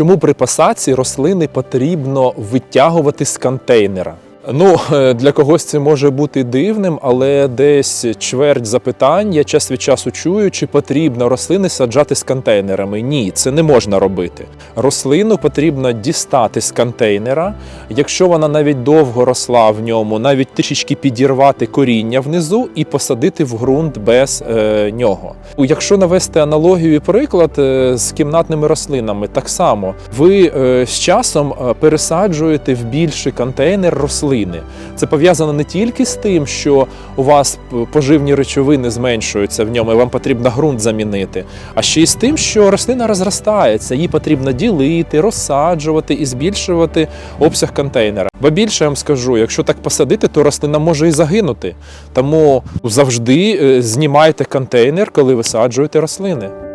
чому при посадці рослини потрібно витягувати з контейнера? Ну, е, для когось це може бути дивним, але десь чверть запитань я час від часу чую, чи потрібно рослини саджати з контейнерами. Ні, це не можна робити. Рослину потрібно дістати з контейнера. Якщо вона навіть довго росла в ньому, навіть трішечки підірвати коріння внизу і посадити в ґрунт без е, нього. Якщо навести аналогію і приклад е, з кімнатними рослинами, так само ви е, з часом е, пересаджуєте в більший контейнер рослини. Це пов'язано не тільки з тим, що у вас поживні речовини зменшуються в ньому, і вам потрібно ґрунт замінити, а ще й з тим, що рослина розростається, її потрібно ділити, розсаджувати і збільшувати обсяг контейнера. Бо більше я вам скажу, якщо так посадити, то рослина може і загинути. Тому завжди е, знімайте контейнер, коли висаджуєте рослини.